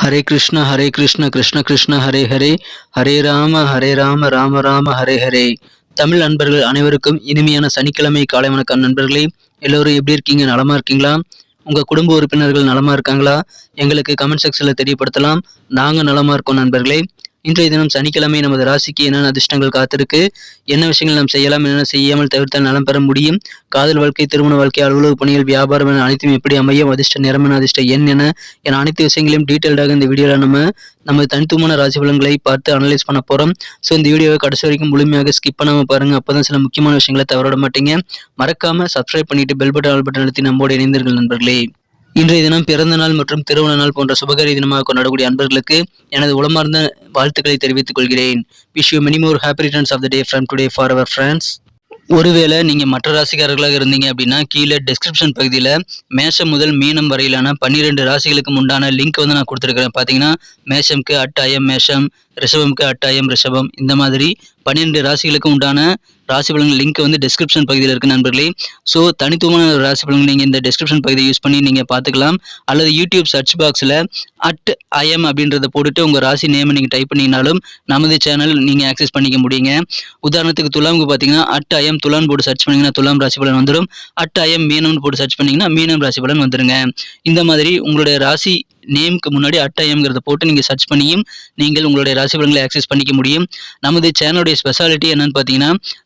ஹரே கிருஷ்ண ஹரே கிருஷ்ண கிருஷ்ண கிருஷ்ண ஹரே ஹரே. ஹரே ராம ஹரே ராம ராம ராம ஹரே ஹரே. தமிழ் நண்பர்கள் அனைவருக்கும் இனிமையான சனிக்கிழமை காலை வணக்கம் நண்பர்களே. எல்லோரும் எப்படி இருக்கீங்க? நலமா இருக்கீங்களா? உங்க குடும்ப உறுப்பினர்கள் நலமா இருக்காங்களா? எங்களுக்கு கமெண்ட் செக்ஷன்ல தெரியப்படுத்தலாம். நாங்க நலமா இருக்கோம் நண்பர்களே. இன்றைய தினம் சனிக்கிழமை நமது ராசிக்கு என்னென்ன அதிர்ஷ்டங்கள் காத்திருக்கு? என்ன விஷயங்கள் நாம் செய்யலாம்? என்ன செய்யாமல் தவிர்த்தால் நலம் பெற முடியும்? காதல் வாழ்க்கை திருமண வாழ்க்கை அலுவலக பணிகள் வியாபாரம் என அனைத்தும் எப்படி அமையும்? அதிர்ஷ்ட நிறம் என அதிர்ஷ்ட எண் என என அனைத்து விஷயங்களையும் டீட்டெயில்டாக இந்த வீடியோவில் நம்ம நம்ம தனித்துவமான ராசி பலன்களை பார்த்து அனலைஸ் பண்ண போகிறோம் ஸோ இந்த வீடியோவை கடைசி வரைக்கும் முழுமையாக ஸ்கிப் பண்ணாமல் பாருங்கள் அப்போ தான் சில முக்கியமான விஷயங்களை தவறவிட மாட்டீங்க. மறக்காமல் சப்ஸ்கிரைப் பண்ணிட்டு பெல் பட்டன் ஆல் பட்டன் அழுத்தி நம்மோடு இணைந்தீர்கள் நண்பர்களே. இன்றைய தினம் பிறந்த நாள் மற்றும் திருமண நாள் போன்ற சுபகாரிய தினமாக கொண்டாடக்கூடிய அன்பர்களுக்கு எனது உளமார்ந்த வாழ்த்துக்களை தெரிவித்துக் கொள்கிறேன். Wish you many more happy returns of the day from today for our friends ஒருவேளை நீங்க மற்ற ராசிக்காரர்களாக இருந்தீங்க அப்படின்னா கீழே டெஸ்கிரிப்ஷன் பகுதியில் மேஷம் முதல் மீனம் வரையிலான பன்னிரெண்டு ராசிகளுக்கு உண்டான லிங்க் வந்து நான் கொடுத்துருக்கிறேன். பார்த்தீங்கன்னா மேஷம்க்கு அட்டாயம் மேஷம் ரிஷபம்க்கு அட்டாயம் ரிஷபம் இந்த மாதிரி பன்னிரெண்டு ராசிகளுக்கு உண்டான ராசி பலன்கள் லிங்க் வந்து டிஸ்கிரிப்ஷன் பகுதியில் இருக்கு நண்பர்களே. ஸோ தனித்துவமான ராசி பலன்கள் நீங்கள் இந்த டிஸ்கிரிப்ஷன் பகுதியை யூஸ் பண்ணி நீங்கள் பார்த்துக்கலாம். அல்லது யூடியூப் சர்ச் பாக்ஸில் அட் ஐஎம் அப்படின்றத போட்டுட்டு உங்கள் ராசி நேமை நீங்கள் டைப் பண்ணிங்கனாலும் நமது சேனல் நீங்கள் ஆக்சஸ் பண்ணிக்க முடியுங்க. உதாரணத்துக்கு துலாமுக்கு பார்த்தீங்கன்னா அட் ஐஎம் துலான் போட்டு சர்ச் பண்ணிங்கன்னா துலாம் ராசி பலன் வந்துடும் அட் ஐஎம் மீனம்னு போட்டு சர்ச் பண்ணிங்கன்னா மீனம் ராசி பலன் வந்துடுங்க இந்த மாதிரி உங்களுடைய ராசி நேமுக்கு முன்னாடி அட்டயம்ங்கிறத போட்டு நீங்கள் சர்ச் பண்ணியும் நீங்கள் உங்களுடைய ராசி பலன்களை ஆக்சஸ் பண்ணிக்க முடியும். நமது சேனலுடைய ஸ்பெஷாலிட்டி என்னன்னு பார்த்தீங்கன்னா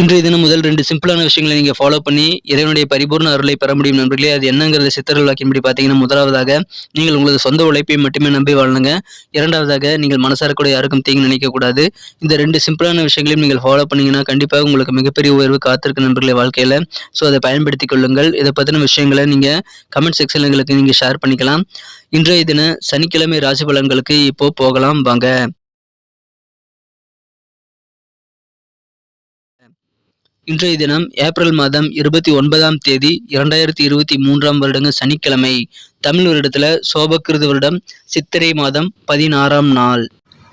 இன்றைய தினம் முதல் ரெண்டு சிம்பிளான விஷயங்களை நீங்கள் ஃபாலோ பண்ணி இறைவனுடைய பரிபூர்ண அருளை பெற முடியும் நண்பர்களே. அது என்னங்கிறத சித்தர்கள் வாக்கின்படி பார்த்தீங்கன்னா முதலாவதாக நீங்கள் உங்களது சொந்த உழைப்பை மட்டுமே நம்பி வாழணுங்க இரண்டாவதாக நீங்கள் மனசார கூட யாருக்கும் தீங்கு நினைக்கக்கூடாது இந்த ரெண்டு சிம்பிளான விஷயங்களையும் நீங்கள் ஃபாலோ பண்ணீங்கன்னா கண்டிப்பாக உங்களுக்கு மிகப்பெரிய உயர்வு காத்திருக்கு நண்பர்களே வாழ்க்கையில். ஸோ அதை பயன்படுத்தி கொள்ளுங்கள். இதை பற்றின விஷயங்களை நீங்கள் கமெண்ட் செக்ஷனில் எங்களுக்கு நீங்கள் ஷேர் பண்ணிக்கலாம். இன்றைய தின சனிக்கிழமை ராசி பலன்களுக்கு இப்போ போகலாம். வாங்க. இன்றைய தினம் ஏப்ரல் மாதம் இருபத்தி ஒன்பதாம் தேதி இரண்டாயிரத்தி இருபத்தி மூன்றாம் வருடங்க சனிக்கிழமை. தமிழ் வருடத்துல சோபகிருத வருடம் சித்திரை மாதம் பதினாறாம் நாள்.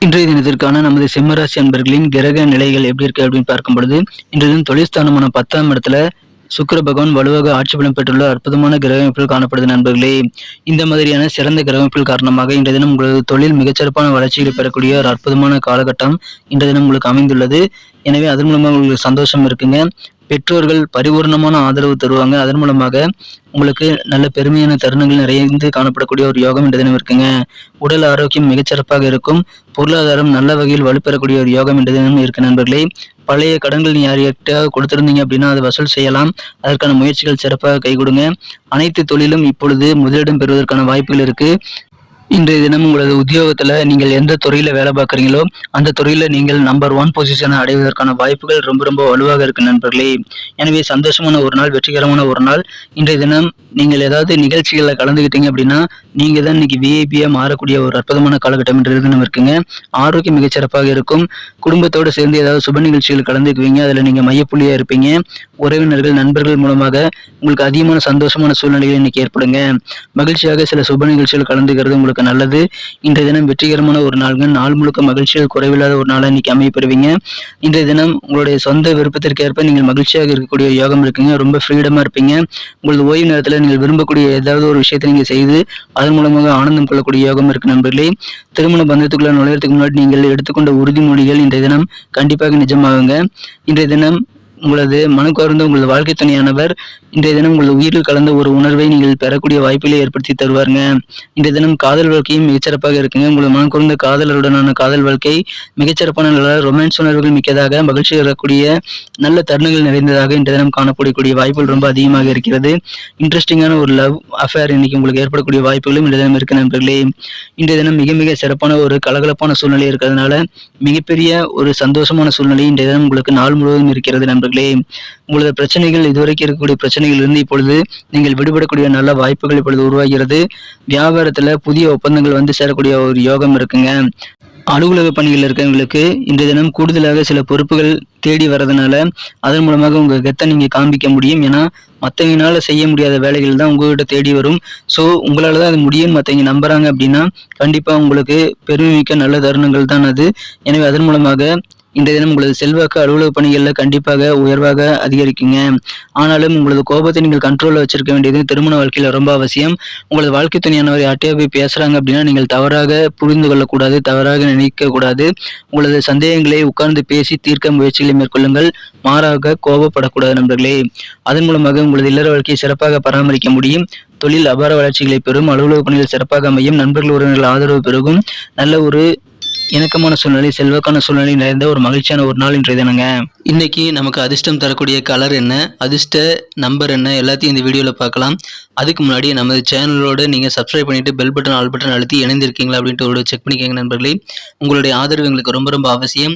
இன்றைய தினத்திற்கான நமது சிம்மராசி அன்பர்களின் கிரக நிலைகள் எப்படி இருக்கு அப்படின்னு பார்க்கும் பொழுது இன்றைய தினம் தொழில்ஸ்தானமான பத்தாம் இடத்துல சுக்கர பகவான் வலுவாக ஆட்சி பலம் பெற்றுள்ள அற்புதமான கிரக காணப்படுது நண்பர்களே. இந்த மாதிரியான சிறந்த கிரக காரணமாக இன்றைய தினம் உங்களது தொழில் மிகச்சிறப்பான வளர்ச்சிகளை பெறக்கூடிய ஒரு அற்புதமான காலகட்டம் இன்றைய தினம் உங்களுக்கு அமைந்துள்ளது. எனவே அதன் மூலமாக உங்களுக்கு சந்தோஷம் இருக்குங்க. பெற்றோர்கள் பரிபூர்ணமான ஆதரவு தருவாங்க. அதன் மூலமாக உங்களுக்கு நல்ல பெருமையான தருணங்கள் நிறைந்து காணப்படக்கூடிய ஒரு யோகம் இந்த தினம் இருக்குங்க. உடல் ஆரோக்கியம் மிகச்சிறப்பாக இருக்கும். பொருளாதாரம் நல்ல வகையில் வலுப்பெறக்கூடிய ஒரு யோகம் இந்த தினம் இருக்கு நண்பர்களே. பழைய கடன்கள் நீ யார்கிட்ட கொடுத்திருந்தீங்க அப்படின்னா அதை வசூல் செய்யலாம். அதற்கான முயற்சிகள் சிறப்பாக கை கொடுங்க அனைத்து தொழிலும் இப்பொழுது முதலிடம் பெறுவதற்கான வாய்ப்புகள் இருக்கு. இன்றைய தினம் உங்களது உத்தியோகத்துல நீங்கள் எந்த துறையில வேலை பார்க்குறீங்களோ அந்த துறையில நீங்கள் நம்பர் ஒன் பொசிஷனை அடைவதற்கான வாய்ப்புகள் ரொம்ப ரொம்ப வலுவாக இருக்கு நண்பர்களே. எனவே சந்தோஷமான ஒரு நாள் வெற்றிகரமான ஒரு நாள். இன்றைய தினம் நீங்கள் ஏதாவது நிகழ்ச்சிகளில் கலந்துக்கிட்டீங்க அப்படின்னா நீங்க தான் இன்னைக்கு விஐபியா மாறக்கூடிய ஒரு அற்புதமான காலகட்டம் என்ற தினம் இருக்குங்க. ஆரோக்கியம் மிகச்சிறப்பாக இருக்கும். குடும்பத்தோடு சேர்ந்து ஏதாவது சுப நிகழ்ச்சிகள் கலந்துக்குவீங்க. அதுல நீங்க மையப்புள்ளியா இருப்பீங்க. உறவினர்கள் நண்பர்கள் மூலமாக உங்களுக்கு அதிகமான சந்தோஷமான சூழ்நிலைகள் இன்னைக்கு ஏற்படுங்க. மகிழ்ச்சியாக சில சுப நிகழ்ச்சிகள் கலந்துக்கிறது உங்களுக்கு நல்லது. இன்றைய தினம் வெற்றிகரமான ஒரு நாளுங்க. நாள் முழுக்க மகிழ்ச்சிகள் குறைவில்லாத ஒரு நாளாக இன்னைக்கு அமையப்படுவீங்க. இன்றைய தினம் உங்களுடைய சொந்த விருப்பத்திற்கு ஏற்ப நீங்கள் மகிழ்ச்சியாக இருக்கக்கூடிய யோகம் இருக்குங்க. ரொம்ப ஃப்ரீடமாக இருப்பீங்க. உங்களது ஓய்வு நேரத்தில் நீங்கள் விரும்பக்கூடிய ஏதாவது ஒரு விஷயத்தை நீங்கள் செய்து அதன் மூலமாக ஆனந்தம் கொள்ளக்கூடிய யோகம் இருக்கு நண்பர்களே. திருமண பந்தத்துக்குள்ள நுழையறதுக்கு முன்னாடி நீங்கள் எடுத்துக்கொண்ட உறுதிமொழிகள் இன்றைய தினம் கண்டிப்பாக நிஜமாகுங்க. இன்றைய தினம் உங்களது மனக்கோர்ந்த உங்களது வாழ்க்கை துணையானவர் இன்றைய தினம் உங்களது உயிரில் கலந்த ஒரு உணர்வை நீங்கள் பெறக்கூடிய வாய்ப்பிலே ஏற்படுத்தி தருவாருங்க. இன்றைய தினம் காதல் வாழ்க்கையும் மிகச்சிறப்பாக இருக்குங்க. உங்களது மனக்கோர்ந்த காதலருடனான காதல் வாழ்க்கை மிகச்சிறப்பான நல்ல ரொமான்ஸ் உணர்வுகள் மிக்கதாக மகிழ்ச்சி தரக்கூடிய நல்ல தருணங்கள் நிறைந்ததாக இன்றைய தினம் காணப்படக்கூடிய வாய்ப்புகள் ரொம்ப அதிகமாக இருக்கிறது. இன்ட்ரெஸ்டிங்கான ஒரு லவ் அஃபேர் இன்னைக்கு உங்களுக்கு ஏற்படக்கூடிய வாய்ப்புகளும் இன்றைய தினம் இருக்கு நண்பர்களே. இன்றைய தினம் மிக மிக சிறப்பான ஒரு கலகலப்பான சூழ்நிலை இருக்கிறதுனால மிகப்பெரிய ஒரு சந்தோஷமான சூழ்நிலை இன்றைய தினம் உங்களுக்கு நாள் முழுவதும் இருக்கிறது நண்பர்கள். உங்களது பிரச்சனைகள் இதுவரைக்கும் இருக்கக்கூடிய பிரச்சனைகள் இருந்து இப்பொழுது நீங்கள் விடுபடக்கூடிய நல்ல வாய்ப்புகள் இப்பொழுது உருவாகிறது. வியாபாரத்துல புதிய ஒப்பந்தங்கள் வந்து சேரக்கூடிய ஒரு யோகம் இருக்குங்க. அலுவலக பணிகள் இருக்கிறவங்களுக்கு இன்றைய தினம் கூடுதலாக சில பொறுப்புகள் தேடி வர்றதுனால அதன் மூலமாக உங்க கெத்தை நீங்க காண்பிக்க முடியும். ஏன்னா மற்றவங்களால செய்ய முடியாத வேலைகள் தான் உங்ககிட்ட தேடி வரும். ஸோ உங்களால் தான் அது முடியும் மற்றவங்க நம்புறாங்க அப்படின்னா கண்டிப்பாக உங்களுக்கு பெருமைமிக்க நல்ல தருணங்கள் தான் அது. எனவே அதன் மூலமாக இன்றைய தினம் உங்களது செல்வாக்கு அலுவலக பணிகளில் கண்டிப்பாக உயர்வாக அதிகரிக்குங்க. ஆனாலும் உங்களது கோபத்தை நீங்கள் கண்ட்ரோலில் வச்சிருக்க வேண்டியது திருமண வாழ்க்கையில் ரொம்ப அவசியம். உங்களது வாழ்க்கை துணையானவர் யார்ட்டையா போய் பேசுகிறாங்க அப்படின்னா நீங்கள் தவறாக புரிந்து கொள்ளக்கூடாது தவறாக நினைக்கக்கூடாது. உங்களது சந்தேகங்களை உட்கார்ந்து பேசி தீர்க்க முயற்சிகளை மேற்கொள்ளுங்கள். மாறாக கோபப்படக்கூடாது நண்பர்களே. அதன் மூலமாக உங்களது இல்லற வாழ்க்கையை சிறப்பாக பராமரிக்க முடியும். தொழில் அபார வளர்ச்சிகளை பெறும். அலுவலக பணிகள் சிறப்பாக அமையும். நண்பர்கள் உறவினர்கள் ஆதரவு பெருகும். நல்ல ஒரு இணக்கமான சூழ்நிலை செல்வாக்கான சூழ்நிலை நிறைந்த ஒரு மகிழ்ச்சியான ஒரு நாள் இன்றைய தினங்க. இன்னைக்கு நமக்கு அதிர்ஷ்டம் தரக்கூடிய கலர் என்ன அதிர்ஷ்ட நம்பர் என்ன எல்லாத்தையும் இந்த வீடியோவில் பார்க்கலாம். அதுக்கு முன்னாடி நமது சேனலோடு நீங்கள் சப்ஸ்கிரைப் பண்ணிவிட்டு பெல் பட்டன் ஆல் பட்டன் அழுத்தி இணைந்திருக்கீங்களா அப்படின்ட்டு ஒரு செக் பண்ணிக்கோங்க நண்பர்களே. உங்களுடைய ஆதரவு எங்களுக்கு ரொம்ப ரொம்ப அவசியம்.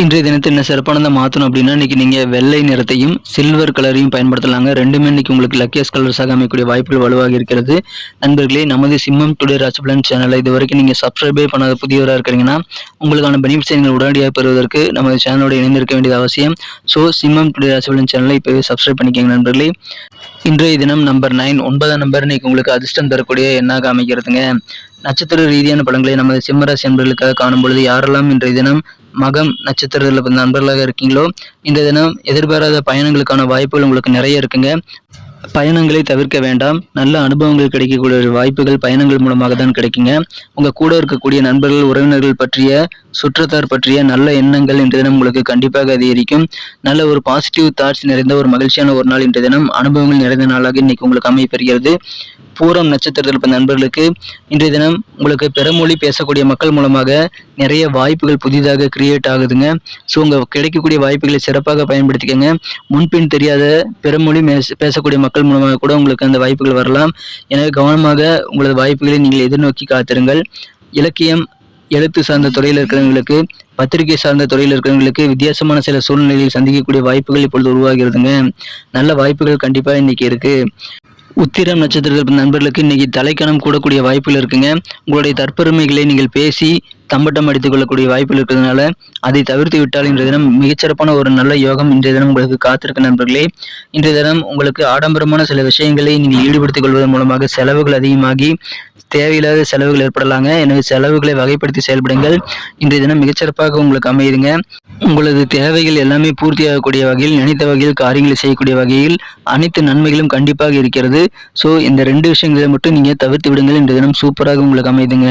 இன்றைய தினத்தை என்ன சிறப்பானதை மாற்றணும் அப்படின்னா இன்னைக்கு நீங்கள் வெள்ளை நிறத்தையும் சில்வர் கலரையும் பயன்படுத்தலாங்க. ரெண்டுமே இன்னைக்கு உங்களுக்கு லக்கியஸ் கலர்ஸாக அமைக்கக்கூடிய வாய்ப்புகள் வலுவாக இருக்கிறது. நண்பர்களே நமது சிம்மம் டுடே ராசிபலன் சேனலை இது வரைக்கும் நீங்கள் சப்ஸ்கிரைபே பண்ணாத புதியவராக இருக்கிறீங்கன்னா உங்களுக்கான பெனிஃபிட்ஸ் நீங்கள் உடனடியாக பெறுவதற்கு நமது சேனலோட இணைந்திருக்க வேண்டியது அவசியம். ஸோ சிம்மம் டுடே ராசிபலன் சேனலை இப்போவே சப்ஸ்கிரைப் பண்ணிக்கோங்க நண்பர்களே. இன்றைய தினம் நம்பர் நைன் ஒன்பதாம் நம்பர் இன்னைக்கு உங்களுக்கு அதிர்ஷ்டம் தரக்கூடிய எண்ணாக அமைக்கிறதுங்க நட்சத்திர ரீதியான படங்களை நமது சிம்மராசி நண்பர்களுக்காக காணும் பொழுது யாரெல்லாம் இன்றைய தினம் மகம் நட்சத்திரத்தில் நண்பர்களாக இருக்கீங்களோ இந்த தினம் எதிர்பாராத பயணங்களுக்கான வாய்ப்புகள் உங்களுக்கு நிறைய இருக்குங்க. பயணங்களை தவிர்க்க வேண்டாம். நல்ல அனுபவங்கள் கிடைக்கக்கூடிய வாய்ப்புகள் பயணங்கள் மூலமாக தான் கிடைக்குங்க. உங்கள் கூட இருக்கக்கூடிய நண்பர்கள் உறவினர்கள் பற்றிய சுற்றத்தார் பற்றிய நல்ல எண்ணங்கள் இன்றைய தினம் உங்களுக்கு கண்டிப்பாக அதிகரிக்கும். நல்ல ஒரு பாசிட்டிவ் தாட்ஸ் நிறைந்த ஒரு மகிழ்ச்சியான ஒரு நாள் இன்றைய தினம். அனுபவங்கள் நிறைந்த நாளாக இன்னைக்கு உங்களுக்கு அமைப்பெறுகிறது பூரம் நட்சத்திரத்தில் பிறந்த நண்பர்களுக்கு இன்றைய தினம் உங்களுக்கு பிறமொழி பேசக்கூடிய மக்கள் மூலமாக நிறைய வாய்ப்புகள் புதிதாக கிரியேட் ஆகுதுங்க. ஸோ உங்கள் கிடைக்கக்கூடிய வாய்ப்புகளை சிறப்பாக பயன்படுத்திக்கங்க. முன்பின் தெரியாத பிறமொழி பேசக்கூடிய மக்கள் மூலமாக கூட உங்களுக்கு அந்த வாய்ப்புகள் வரலாம். எனவே கவனமாக உங்களது வாய்ப்புகளை நீங்கள் எதிர்நோக்கி காத்திருங்கள். இலக்கியம் எழுத்து சார்ந்த துறையில் இருக்கிறவங்களுக்கு பத்திரிகை சார்ந்த துறையில் இருக்கிறவங்களுக்கு வித்தியாசமான சில சூழ்நிலைகளை சந்திக்கக்கூடிய வாய்ப்புகள் இப்பொழுது உருவாகிறதுங்க. நல்ல வாய்ப்புகள் கண்டிப்பாக இன்னைக்கு இருக்கு. உத்திரம் நட்சத்திரத்தில் நண்பர்களுக்கு இன்னைக்கு தலைக்கணம் கூடக்கூடிய வாய்ப்புகள் இருக்குங்க. உங்களுடைய தற்பெருமைகளை நீங்கள் பேசி தம்பட்டம் அடித்துக் கொள்ளக்கூடிய வாய்ப்புகள் இருக்கிறதுனால அதை தவிர்த்து விட்டால் இன்றைய தினம் மிகச்சிறப்பான ஒரு நல்ல யோகம் இன்றைய தினம் உங்களுக்கு காத்திருக்க நண்பர்களே. இன்றைய தினம் உங்களுக்கு ஆடம்பரமான சில விஷயங்களை நீங்கள் ஈடுபடுத்திக் கொள்வதன் மூலமாக செலவுகள் அதிகமாகி தேவையில்லாத செலவுகள் ஏற்படலாங்க. எனவே செலவுகளை வகைப்படுத்தி செயல்படுங்கள். இன்றைய தினம் மிகச்சிறப்பாக உங்களுக்கு அமையுதுங்க. உங்களது தேவைகள் எல்லாமே பூர்த்தியாகக்கூடிய வகையில் நினைத்த வகையில் காரியங்களை செய்யக்கூடிய வகையில் அனைத்து நன்மைகளும் கண்டிப்பாக இருக்கிறது. ஸோ இந்த ரெண்டு விஷயங்களை மட்டும் நீங்கள் தவிர்த்து விடுங்கள். இன்றைய தினம் சூப்பராக உங்களுக்கு அமையுதுங்க.